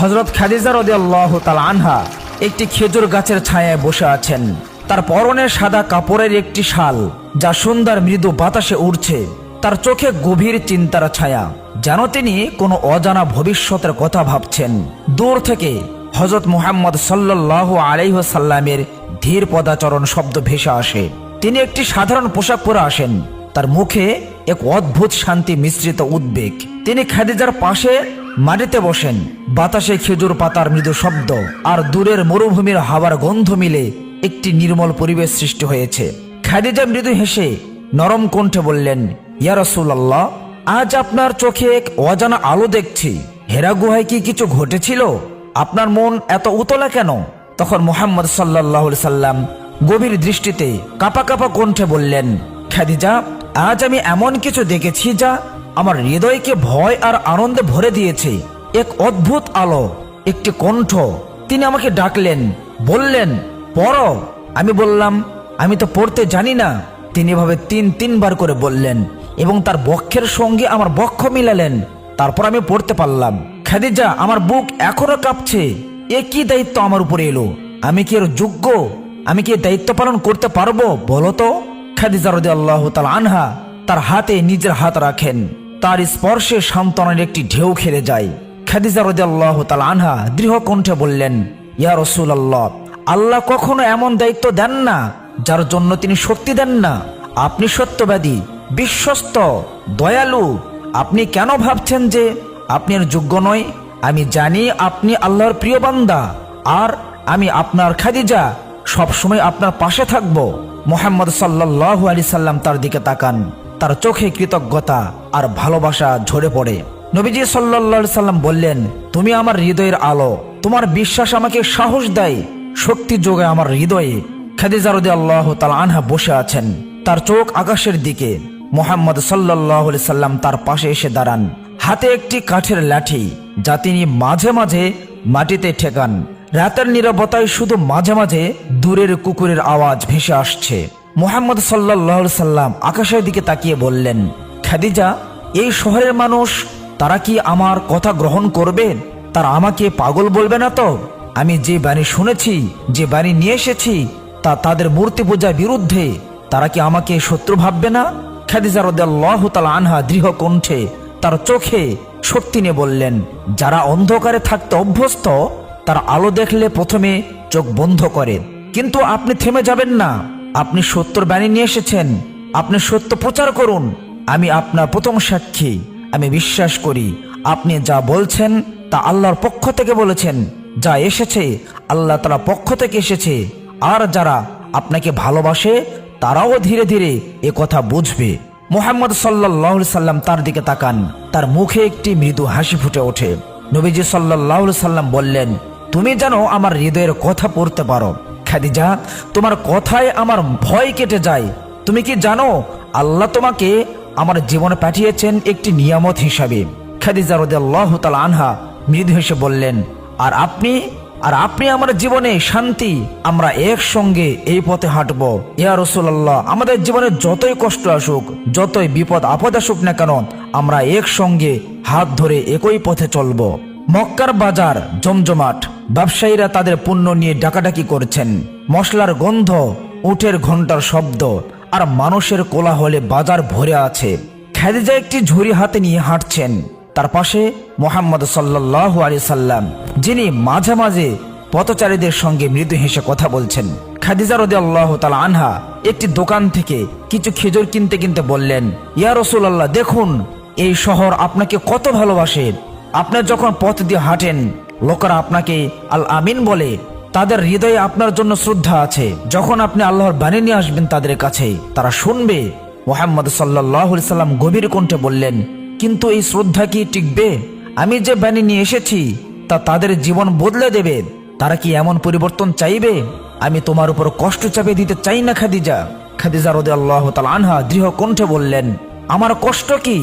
হজরত খাদিজা রদি আল্লাহ তাল আনহা একটি খেজুর গাছের ছায়ায় বসে আছেন। তার পরনে সাদা কাপড়ের একটি শাল, যা সুন্দর মৃদু বাতাসে উড়ছে। তার চোখে গভীর চিন্তার ছায়া, যেন তিনি কোনো অজানা ভবিষ্যতের কথা ভাবছেন। দূর থেকে হজরত মুহাম্মদ সাল্লাহ আলাইসাল্লামের ধীর পদাচরণ শব্দ ভেসে আসে। তিনি একটি সাধারণ পোশাক পরে আসেন। তার মুখে এক অদ্ভুত শান্তি মিশ্রিত উদ্বেগ। তিনি খাদিজার পাশে মাটিতে বসেন। বাতাসে খেজুর পাতার মৃদু শব্দ আর দূরের মরুভূমির হাওয়ার গন্ধ মিলে একটি নির্মল পরিবেশ সৃষ্টি হয়েছে। খাদিজা মৃদু হেসে নরম কণ্ঠে বললেন, ইয়া রাসূলুল্লাহ, আজ আপনার চোখে এক অজানা আলো দেখছি। হেরা গুহায় কি কিছু ঘটেছিল? আপনার মন এত উতলা কেন? তখন মোহাম্মদ সাল্লাহ সাল্লাম গভীর দৃষ্টিতে কাপা কাপা কণ্ঠে বললেন, খাদিজা, আজ আমি এমন কিছু দেখেছি যা আমার হৃদয়কে ভয় আর আনন্দে ভরে দিয়েছে। এক অদ্ভুত আলো, একটি কণ্ঠ। তিনি আমাকে ডাকলেন, বললেন, পড়ো। আমি বললাম, আমি তো পড়তে জানি না। তিনি এভাবে তিন, তিনবার করে বললেন এবং তার বক্ষের সঙ্গে আমার বক্ষ মিলালেন। তারপর আমি পড়তে পারলাম। খাদিজা, আমার বুক এখনও কাঁপছে। এ কি দায়িত্ব আমার উপরে এলো? আমি কি এর যোগ্য? আমি কি দায়িত্ব পালন করতে পারব? বলো তো। খাদিজা রদি আল্লাহ আনহা তার হাতে নিজের হাত রাখেন। তার স্পর্শে সান্ত্বনের একটি ঢেউ খেলে যায়। খাদিজা আল্লাহ তাল আনহা দৃঢ় কণ্ঠে বললেন, ইয়া রসুল আল্লাহ কখনো এমন দায়িত্ব দেন না, যার জন্য তিনি শক্তি দেন না। আপনি সত্যবাদী, বিশ্বস্ত, দয়ালু। আপনি কেন ভাবছেন যে আপনি যোগ্য নয়? আমি জানি আপনি আল্লাহর প্রিয় বান্দা, আর আমি আপনার খাদিজা। সবসময় আপনার পাশে থাকব। মোহাম্মদ সাল্লাহ আলি সাল্লাম তার দিকে তাকান। তার চোখে কৃতজ্ঞতা আর ভালোবাসা ঝরে পড়ে। নবীজি সাল্লা সাল্লাম বললেন, তুমি আমার হৃদয়ের আলো, তোমার বিশ্বাস আমাকে সাহস দেয়, শক্তি যোগে আমার হৃদয়ে খাদিজারদি আল্লাহ তাল আনহা বসে আছেন। তার চোখ আকাশের দিকে। মোহাম্মদ সাল্লাহ সাল্লাম তার পাশে এসে দাঁড়ান। হাতে একটি কাঠের লাঠি, যা তিনি মাঝে মাঝে মাটিতে ঠেকান। রাতের নিরাপত্তায় শুধু মাঝে মাঝে দূরের কুকুরের আওয়াজ ভেসে আসছে। মোহাম্মদ সাল্লাহ সাল্লাম আকাশের দিকে তাকিয়ে বললেন, খাদিজা, এই শহরের মানুষ, তারা কি আমার কথা গ্রহণ করবে? তারা আমাকে পাগল বলবে না তো? আমি যে বাণী শুনেছি, যে বাণী নিয়ে এসেছি, তা তাদের মূর্তি পূজার বিরুদ্ধে, তারা কি আমাকে শত্রু ভাববে না? খাদিজা তালা আনহা দৃঢ় কণ্ঠে তার চোখে শক্তি নিয়ে বললেন, যারা অন্ধকারে থাকতে অভ্যস্ত, তার আলো দেখলে প্রথমে চোখ বন্ধ করে, কিন্তু আপনি থেমে যাবেন না। আপনি সত্যর বাণী নিয়ে এসেছেন। আপনি সত্য প্রচার করুন। আমি আপনার প্রথম সাক্ষী। আমি বিশ্বাস করি, আপনি যা বলছেন তা আল্লাহর পক্ষ থেকে বলেছেন। যা এসেছে, আল্লাহ তারা পক্ষ থেকে এসেছে। আর যারা আপনাকে ভালোবাসে, তারাও ধীরে ধীরে এ কথা বুঝবে। মোহাম্মদ সাল্লাহ সাল্লাম তার দিকে তাকান। তার মুখে একটি মৃদু হাসি ফুটে ওঠে। নবীজি সাল্লাহ সাল্লাম বললেন, তুমি যেন আমার হৃদয়ের কথা পড়তে পারো। খাদিজা, তোমার কথায় আমার ভয় কেটে যায়। তুমি কি জানো, আল্লাহ তোমাকে আমার জীবনে পাঠিয়েছেন একটি নিয়ামত হিসাবে। খাদিজা রদাল্লাহ তাল আনহা মৃদু হেসে বললেন, আর আপনি আর আপনি আমার জীবনে শান্তি, আমরা একসঙ্গে এই পথে হাঁটব। ইয়া রসুল্লাহ আমাদের জীবনে যতই কষ্ট আসুক, যতই বিপদ, আপদ আসুক না কেন, আমরা একসঙ্গে হাত ধরে একই পথে চলব। মক্কার বাজার জমজমাট। ব্যবসায়ীরা তাদের পণ্য নিয়ে ডাকাডাকি করছেন। মশলার গন্ধ উঠের ঘণ্টার শব্দ আর মানুষের কোলাহলে বাজার ভরে আছে। খাদিজা একটি ঝুড়ি হাতে নিয়ে হাঁটছেন। তার পাশে মোহাম্মদ সাল্লাহ আলি সাল্লাম, যিনি মাঝে মাঝে পথচারীদের সঙ্গে মৃদু হেসে কথা বলছেন। খাদিজা রদি আল্লাহ তালা আনহা একটি দোকান থেকে কিছু খেজুর কিনতে কিনতে বললেন, ইয়া রসুল্লাহ দেখুন, এই শহর আপনাকে কত ভালোবাসে। আপনি যখন পথ দিয়ে হাঁটেন লোকেরা আপনাকে আল আমিন বলে, তাদের হৃদয়ে আপনার জন্য শ্রদ্ধা আছে। যখন আপনি আল্লাহর বাণী নিয়ে আসবেন তাদের কাছে, তারা শুনবে। মোহাম্মদ সাল্লাহ সাল্লাম গভীর কণ্ঠে বললেন, কিন্তু এই শ্রদ্ধা কি টিকবে? আমি যে বাণী নিয়ে এসেছি, তা তাদের জীবন বদলে দেবে। তারা কি এমন পরিবর্তন চাইবে? আমি তোমার উপর কষ্ট চাপিয়ে দিতে চাই না, খাদিজা। খাদিজা রদে আল্লাহ আনহা দৃঢ় কণ্ঠে বললেন, আমার কষ্ট কি,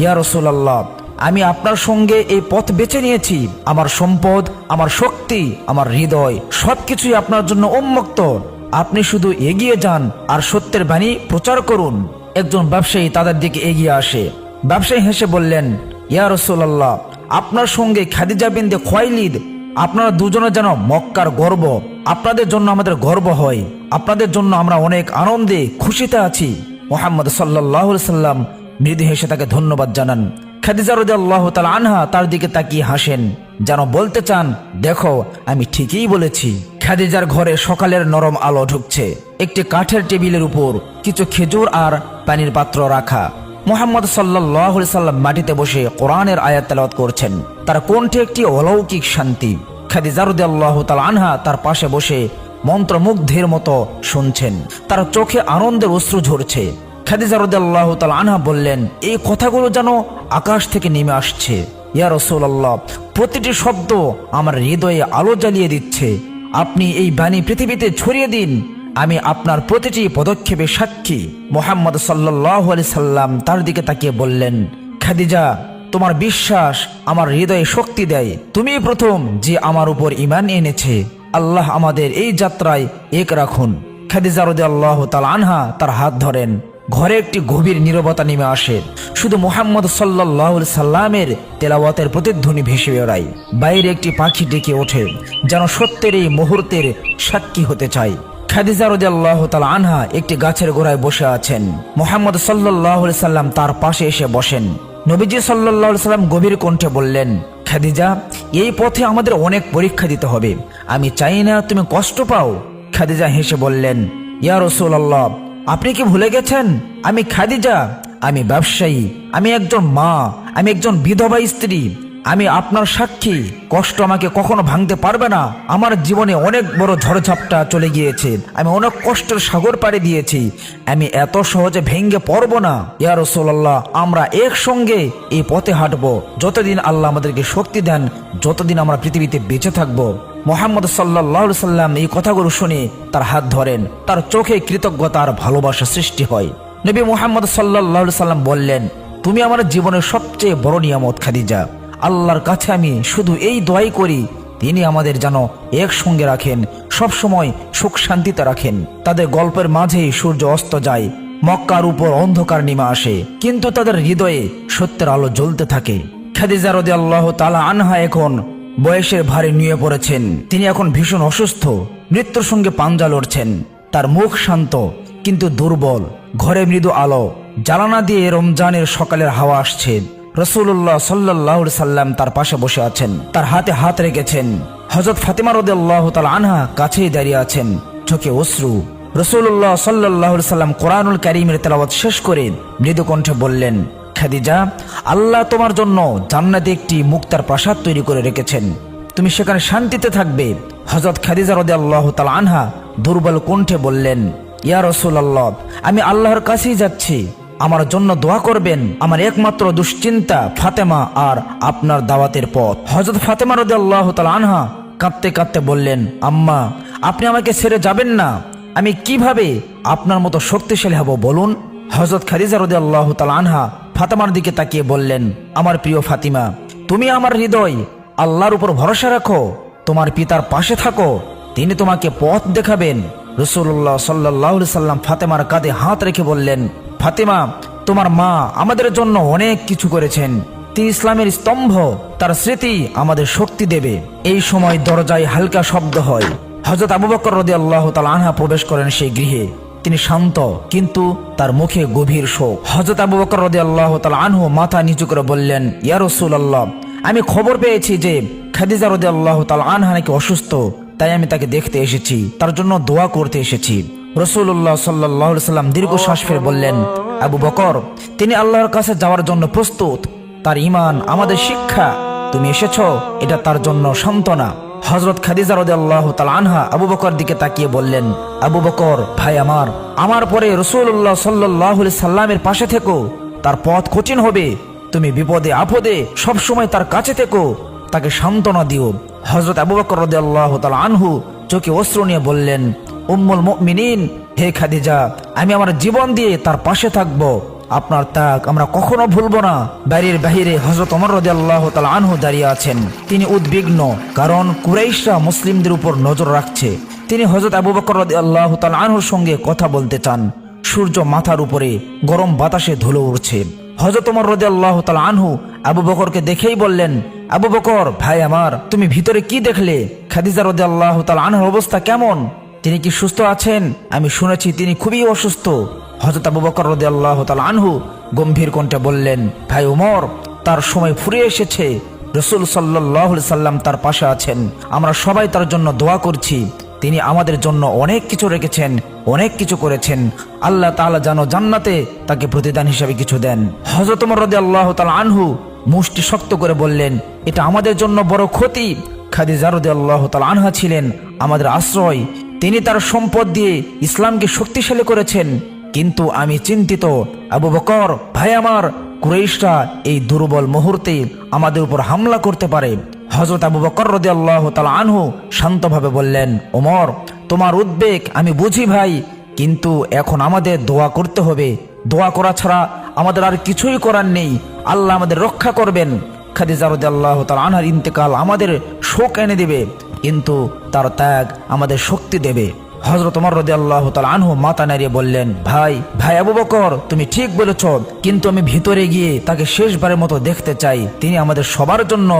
ইয়া রসুল্লাহ আমি আপনার সঙ্গে এই পথ বেছে নিয়েছি। আমার সম্পদ, আমার শক্তি, আমার হৃদয়, সবকিছুই আপনার জন্য উন্মুক্ত। আপনি শুধু এগিয়ে যান আর সত্যের বাণী প্রচার করুন। একজন ব্যবসায়ী তাদের দিকে এগিয়ে আসে। ব্যবসায়ী হেসে বললেন, ইয়া রসুল্লাহ আপনার সঙ্গে খাদিজা বিন্দে খোয়াইলিদ, আপনারা দুজনে যেন মক্কার গর্ব। আপনাদের জন্য আমাদের গর্ব হয়। আপনাদের জন্য আমরা অনেক আনন্দে খুশিতে আছি। মোহাম্মদ সাল্লাহ সাল্লাম মৃদু হেসে তাকে ধন্যবাদ জানান। খাদিজা রদি আল্লাহ আনহা তার দিকে তাকিয়ে হাসেন, যেন বলতে চান, দেখো, আমি ঠিকই বলেছি। খাদিজার ঘরে সকালের নরম আলো ঢুকছে। একটি কাঠের টেবিলের উপর কিছু খেজুর আর পানির পাত্র রাখা। মোহাম্মদ সাল্লাহ সাল্লাম মাটিতে বসে কোরআনের আয়াত তেলাওয়াত করছেন। তার কণ্ঠে একটি অলৌকিক শান্তি। খাদিজা আল্লাহ তাল আনহা তার পাশে বসে মন্ত্রমুগ্ধের মতো শুনছেন। তার চোখে আনন্দের অশ্রু ঝরছে। খাদিজা রদাল্লাহ তাল আনহা বললেন, এই কথাগুলো যেন আকাশ থেকে নেমে আসছে। ইয়া রসুল্লাহ প্রতিটি শব্দ আমার হৃদয়ে আলো জ্বালিয়ে দিচ্ছে। আপনি এই বাণী পৃথিবীতে ছড়িয়ে দিন। আমি আপনার প্রতিটি পদক্ষেপে সাক্ষী। মোহাম্মদ সাল্লাহ আলি সাল্লাম তার দিকে তাকিয়ে বললেন, খাদিজা, তোমার বিশ্বাস আমার হৃদয়ে শক্তি দেয়। তুমি প্রথম যে আমার উপর ইমান এনেছে। আল্লাহ আমাদের এই যাত্রায় এক রাখুন। খাদিজা রদি আল্লাহ তাল আনহা তার হাত ধরেন। ঘরে একটি গভীর নীরবতা নেমে আসে। শুধু মোহাম্মদ সাল্লাহ সাল্লামের তেলাওয়াতের প্রতিধ্বনি ভেসে বেড়ায়। বাইরে একটি পাখি ডেকে ওঠে, যেন সত্যের এই মুহূর্তের সাক্ষী হতে চায়। খাদিজা আনহা একটি গাছের গোড়ায় বসে আছেন। মোহাম্মদ সাল্লাহ সাল্লাম তার পাশে এসে বসেন। নবীজি সাল্লাহ সাল্লাম গভীর কণ্ঠে বললেন, খাদিজা, এই পথে আমাদের অনেক পরীক্ষা দিতে হবে। আমি চাই না তুমি কষ্ট পাও। খাদিজা হেসে বললেন, ইয়া রসুল আল্লাহ আপনি কি ভুলে গেছেন? আমি খাদিজা, আমি ব্যবসায়ী, আমি একজন মা, আমি একজন বিধবা স্ত্রী। আমি আপনার সাক্ষী। কষ্ট আমাকে কখনো ভাঙতে পারবে না। আমার জীবনে অনেক বড় ঝড়ঝাপটা চলে গিয়েছে। আমি অনেক কষ্টের সাগর পাড়ি দিয়েছি। আমি এত সহজে ভেঙ্গে পড়ব না। ইয়া রসোল্লাহ আমরা একসঙ্গে এই পথে হাঁটবো। যতদিন আল্লাহ আমাদেরকে শক্তি দেন, যতদিন আমরা পৃথিবীতে বেঁচে থাকব। মোহাম্মদ সাল্লাহ সাল্লাম এই কথাগুলো শুনে তার হাত ধরেন। তার চোখে কৃতজ্ঞতার ভালোবাসা সৃষ্টি হয়। নবী মোহাম্মদ সাল্লাহ সাল্লাম বললেন, তুমি আমার জীবনের সবচেয়ে বড় নিয়ামত, খাদিজা। আল্লাহর কাছে আমি শুধু এই দোয়াই করি, তিনি আমাদের যেন একসঙ্গে রাখেন সব সময় সুখ শান্তিতে রাখেন। তাদের গল্পের মাঝেই সূর্য অস্ত যায়, মক্কার উপর অন্ধকার নেমে আসে, কিন্তু তাদের হৃদয়ে সত্যের আলো জ্বলতে থাকে। খাদিজা রদি আল্লাহ তালা আনহা এখন বয়সের ভারে নিয়ে পড়েছেন। তিনি এখন ভীষণ অসুস্থ, মৃত্যুর সঙ্গে পাঞ্জা লড়ছেন। তার মুখ শান্ত, কিন্তু দুর্বল। ঘরে মৃদু আলো, জ্বালানা দিয়ে রমজানের সকালের হাওয়া আসছে। রসুল্লাহ সাল্লাহ সাল্লাম তার পাশে বসে আছেন। তার হাতে হাত রেখেছেন। হজরত ফাতিমা রদাল্লাহ তাল আনহা কাছেই দাঁড়িয়ে আছেন। চোখে অশ্রু। রসুল্লাহ সাল্লাহ সাল্লাম কোরআনুল করিমের তেলাওয়াত শেষ করে মৃদু কণ্ঠে বললেন, খাদিজা, আল্লাহ তোমার জন্য জান্নাতে একটি মুক্তার প্রাসাদ তৈরি করে রেখেছেন। তুমি সেখানে শান্তিতে থাকবে। হজরত খাদিজা রদে আল্লাহ তাল আনহা দুর্বল কণ্ঠে বললেন, ইয়া রসুল আল্লাহ আমি আল্লাহর কাছেই যাচ্ছি। আমার জন্য দোয়া করবেন আমার একমাত্র দুশ্চিন্তা ফাতেমা আর আপনার দাওয়াতের পথ। হজরত ফাতেমা রদে আল্লাহ আনহা কাঁদতে কাঁদতে বললেন, আম্মা, আপনি আমাকে ছেড়ে যাবেন না। আমি কীভাবে আপনার মতো শক্তিশালী হব বলুন? হজরত খাদিজা রদে আল্লাহ আনহা ফাতেমার দিকে তাকিয়ে বললেন, আমার প্রিয় ফাতিমা, তুমি আমার হৃদয় আল্লাহর উপর ভরসা রাখো, তোমার পিতার পাশে থাকো, তিনি তোমাকে পথ দেখাবেন। রসুল্লাহ সাল্লাহ সাল্লাম ফাতেমার কাঁধে হাত রেখে বললেন ফাতেমা, তোমার মা আমাদের জন্য অনেক কিছু করেছেন। তিনি ইসলামের স্তম্ভ, তার স্মৃতি আমাদের শক্তি দেবে। এই সময় দরজায় হালকা শব্দ হয়। হজরত আবু বকর রদি আল্লাহ আনহা প্রবেশ করেন সেই গৃহে। তিনি শান্ত, কিন্তু তার মুখে গভীর শোক। হজরত আবু বকর রদি আল্লাহ আনহু মাথা নিচু করে বললেন, ইয়া রসুল আল্লাহ আমি খবর পেয়েছি যে খাদিজা রদি আল্লাহ আনহা নাকি অসুস্থ, তাই আমি তাকে দেখতে এসেছি। তার জন্য দোয়া করতে এসেছি। রসুল্লাহ সাল্লাহ সাল্লাম দীর্ঘ শ্বাস ফেলে বললেন, আবু বকর, তিনি আল্লাহর কাছে যাওয়ার জন্য প্রস্তুত। তার ইমান আমাদের শিক্ষা। তুমি এসেছ, এটা তার জন্য সান্ত্বনা। হজরত খাদিজা রদে আল্লাহ আনহা আবু বকর দিকে তাকিয়ে বললেন, আবু বকর, ভাই আমার আমার পরে রসুল্লাহ সাল্লাহ সাল্লামের পাশে থেকো। তার পথ কঠিন হবে। তুমি বিপদে, আপদে সব সময় তার কাছে থেকো। তাকে সান্ত্বনা দিও। হজরত আবু বকর রদে আল্লাহ আনহু চোখে অস্ত্র নিয়ে বললেন উম্মুল মুমিনিন, হে খাদিজা, আমি আমার জীবন দিয়ে তার পাশে থাকব। আপনার তাক আমরা কখনো ভুলবো না। বাড়ির বাহিরে হজরত অমর রদি আল্লাহ আনহু দাঁড়িয়ে আছেন। তিনি উদ্বিগ্ন, কারণ কুরাইশরা মুসলিমদের উপর নজর রাখছে। তিনি হজরত আবু বকর রদি আল্লাহ তাল আনহুর সঙ্গে কথা বলতে চান। সূর্য মাথার উপরে গরম বাতাসে ধুলো উড়ছে। হজরত অমর রদি আল্লাহ তাল আনহু আবু বকরকে দেখেই বললেন, আবু বকর, ভাই আমার, তুমি ভিতরে কি দেখলে? খাদিজা রদি আল্লাহ তাল আনহার অবস্থা কেমন? তিনি কি সুস্থ আছেন? আমি শুনেছি তিনি খুবই অসুস্থ। হজরত আবু বকর রদি আল্লাহ তাল আনহু গম্ভীর কণ্ঠে বললেন, ভাই উমর তার সময় ফুরিয়ে এসেছে। রসুল সাল্লাহ সাল্লাম তার পাশে আছেন। আমরা সবাই তার জন্য দোয়া করছি। তিনি আমাদের জন্য অনেক কিছু রেখেছেন, অনেক কিছু করেছেন। আল্লাহ তাআলা যেন জান্নাতে তাকে প্রতিদান হিসাবে কিছু দেন। হজরত উমর আল্লাহ তাআলা আনহু মুষ্টি শক্ত করে বললেন, এটা আমাদের জন্য বড় ক্ষতি। খাদিজা রাদিয়াল্লাহু তাআলা আনহা ছিলেন আমাদের আশ্রয়। তিনি তার সম্পদ দিয়ে ইসলামকে শক্তিশালী করেছেন। কিন্তু আমি চিন্তিত, আবু বকর, ভাই আমার, কুরাইশরা এই দুর্বল মুহূর্তে আমাদের উপর হামলা করতে পারে। হজরত আবু বকর রদি আল্লাহ তালা আনহু শান্তভাবে বললেন, ওমর, তোমার উদ্বেগ আমি বুঝি ভাই, কিন্তু এখন আমাদের দোয়া করতে হবে। দোয়া করা ছাড়া আমাদের আর কিছুই করার নেই। আল্লাহ আমাদের রক্ষা করবেন। খাদিজা রদি আল্লাহ তালা আনহার ইন্তেকাল আমাদের শোক এনে দেবে। কিন্তু তার ত্যাগ আমাদের শক্তি দেবে। হজরত ওমর রদি আল্লাহ তাল আনহু মাথা নাড়িয়ে বললেন, ভাই ভাই আবু বকর, তুমি ঠিক বলেছ, কিন্তু আমি ভিতরে গিয়ে তাকে শেষবারের মতো দেখতে চাই। তিনি আমাদের সবার জন্য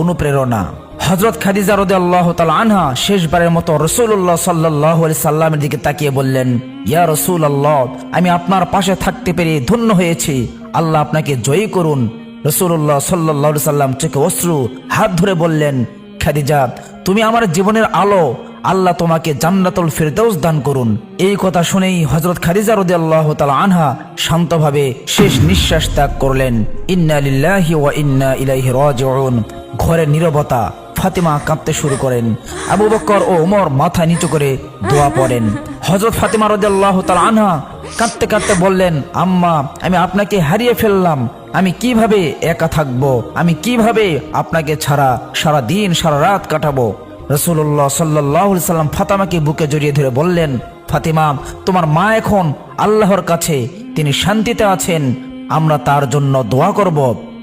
অনুপ্রেরণা। হজরত খাদিজা রদি আল্লাহ তাল আনহা শেষবারের মতো রসুল্লাহ সাল্লাহ সাল্লামের দিকে তাকিয়ে বললেন, ইয়া রসুল আল্লাহ আমি আপনার পাশে থাকতে পেরে ধন্য হয়েছি। আল্লাহ আপনাকে জয়ী করুন। রসুল্লাহ সাল্লাহ সাল্লাম চোখে অশ্রু, হাত ধরে বললেন, খাদিজা তুমি আমার জীবনের আলো, আল্লাহ তোমাকে জান্নাতুল ফেরদৌস দান করুন। এই কথা শুনেই হজরত খারিজা রদি আল্লাহ তালা আনহা শান্তভাবে শেষ নিঃশ্বাস ত্যাগ করলেন। ইন্না লিল্লাহি ওয়া ইন্না ইলাইহি রাজিউন। ঘরের নীরবতা ফাতিমা কাঁদতে শুরু করেন। আবু বক্কর ও ওমর মাথা নিচু করে দোয়া পড়েন। হজরত ফাতিমা রদি আল্লাহ তালা আনহা কাঁদতে কাঁদতে বললেন, আম্মা, আমি আপনাকে হারিয়ে ফেললাম। আমি কীভাবে একা থাকব? আমি কীভাবে আপনাকে ছাড়া সারা দিন সারা রাত কাটাবো রসুল্লাহ সাল্লাহ সাল্লাম ফাতেমাকে বুকে জড়িয়ে ধরে বললেন, ফাতিমা, তোমার মা এখন আল্লাহর কাছে, তিনি শান্তিতে আছেন, আমরা তার জন্য দোয়া করব।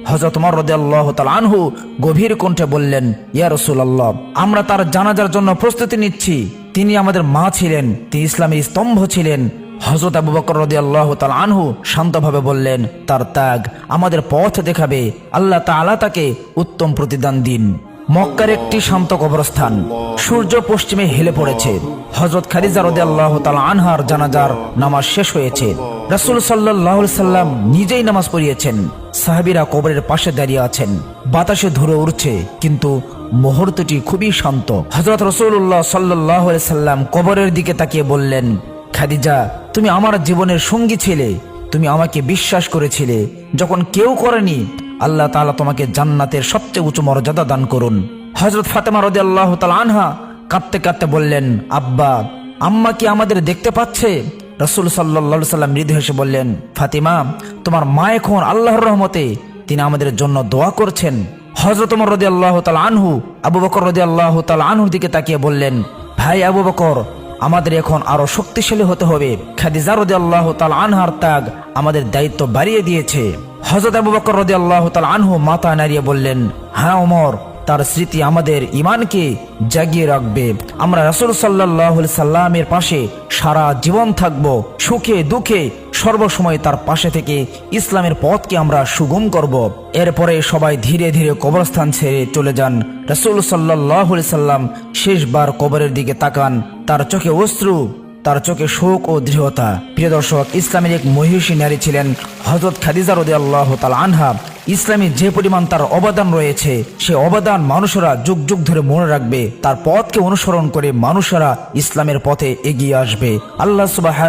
হজরত মর আল্লাহ আনহু গভীর কণ্ঠে বললেন, ইয়া রসুল্লাহ আমরা তার জানাজার জন্য প্রস্তুতি নিচ্ছি। তিনি আমাদের মা ছিলেন, তিনি ইসলামের স্তম্ভ ছিলেন। হজরত আবু বকর রদি আল্লাহ তাল আনহু শান্তভাবে বললেন, তার ত্যাগ আমাদের পথ দেখাবে। আল্লাহ তাআলা তাকে উত্তম প্রতিদান দিন। মক্কার একটি শান্ত কবরস্থান, সূর্য পশ্চিমে হেলে পড়েছে। হজরত খাদিজা রদি আল্লাহ তাল আনহার জানাজার নামাজ শেষ হয়েছে। রাসুল সাল্লাহ সাল্লাম নিজেই নামাজ পড়িয়েছেন। সাহাবিরা কবরের পাশে দাঁড়িয়ে আছেন। বাতাসে ধরে উঠছে কিন্তু মুহূর্তটি খুবই শান্ত। হজরত রসুল্লাহ সাল্লাহ সাল্লাম কবরের দিকে তাকিয়ে বললেন খাদিজা, তুমি আমার জীবনের সঙ্গী ছিলে। তুমি আমাকে বিশ্বাস করেছিলে। যখন কেউ করেনি, আল্লাহ তাআলা তোমাকে জান্নাতের সবচেয়ে উঁচু মর্যাদা দান করুন। হজরত ফাতেমা রদি আল্লাহ তাল আনহা কাঁদতে কাঁদতে বললেন, আব্বা, আম্মা কি আমাদের দেখতে পাচ্ছে? রসুল সাল্লা সাল্লাম মৃদু হেসে বললেন, ফাতিমা, তোমার মা এখন আল্লাহর রহমতে তিনি আমাদের জন্য দোয়া করছেন। হজরত রদি আল্লাহ তাল আনহু, আবু বকর রদি আল্লাহ তাল আনহুর দিকে তাকিয়ে বললেন, ভাই আবু বকর আমাদের এখন আরও শক্তিশালী হতে হবে। খাদিজা রদি আল্লাহ তাল আনহার ত্যাগ আমাদের দায়িত্ব বাড়িয়ে দিয়েছে। হজরত আবু বকর রদি আল্লাহ তাল আনহু মাথা নাড়িয়ে বললেন হ্যাঁ ওমর তার স্মৃতি আমাদের ইমানকে জাগিয়ে রাখবে। আমরা রাসুল সাল্লাহ সাল্লামের পাশে সারা জীবন থাকব। সুখে, দুঃখে সর্বসময় তার পাশে থেকে ইসলামের পথকে আমরা সুগম করব। এরপরে সবাই ধীরে ধীরে কবরস্থান ছেড়ে চলে যান। রাসুল সাল্লাহ সাল্লাম শেষবার কবরের দিকে তাকান। তার চোখে অশ্রু, তার চোখে শোক ও দৃঢ়তা। প্রিয় দর্শক, ইসলামের এক মহিষী নারী ছিলেন হজরত খাদিজা রদি আল্লাহ তাল আনহা। ইসলামে যে পরিমাণ তার অবদান রয়েছে, সে অবদান মানুষরা যুগ যুগ ধরে মনে রাখবে। তার পথকে অনুসরণ করে মানুষরা ইসলামের পথে এগিয়ে আসবে। আল্লাহ সুবাহ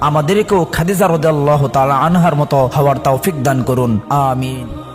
আমাদেরকেও খাদিজা রদাল্লাহ তালা আনহার মতো হওয়ার তৌফিক দান করুন। আমিন।